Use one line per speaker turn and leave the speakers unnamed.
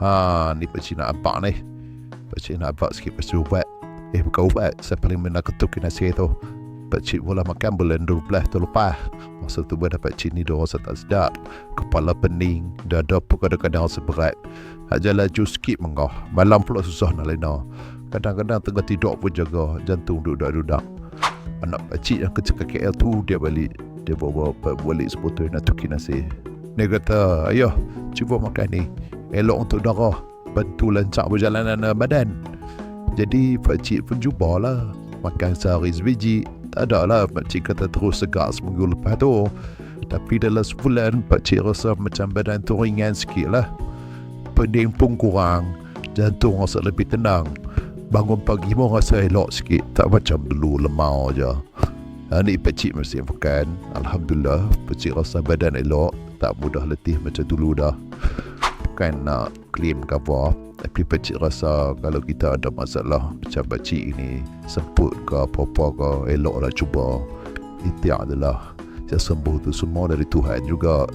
Ha, ni pakcik nak apa ni? Pakcik nak apa sikit pasal ubat. Eh, bukan ubat. Saya paling minat ketukin nasi tu. Pakcik mula makan bulan 12 tu lepas. Masa tu ber dapat cik ni dia rasa tak sedap. Kepala pening. Dada pun kadang-kadang rasa berat. Aja laju sikit mengah. Malam pula susah nak lena. Kadang-kadang tengah tidur pun jaga. Jantung dudak-dudak. Anak pakcik yang kerja kat KL tu dia balik. Dia bawa balik sebotol nak tukin nasi. Dia kata, ayo cuba makan ni. Elok untuk darah. Bantu lancar perjalanan badan. Jadi pakcik pun cubalah. Makan sehari sebiji. Tak ada lah pakcik kata terus segar seminggu lepas tu. Tapi dalam sebulan pakcik rasa macam badan tu ringan sikit lah. Pening pun kurang. Jantung rasa lebih tenang. Bangun pagi pun rasa elok sikit. Tak macam dulu lemau je. Ha, ni pakcik mesti makan. Alhamdulillah pakcik rasa badan elok. Tak mudah letih macam dulu dah. Bukan nak claim apa. Tapi pakcik rasa kalau kita ada masalah macam pakcik ini semput ke apa-apa ke elok lah cuba. Itiak adalah. Saya sembuh tu semua dari Tuhan juga.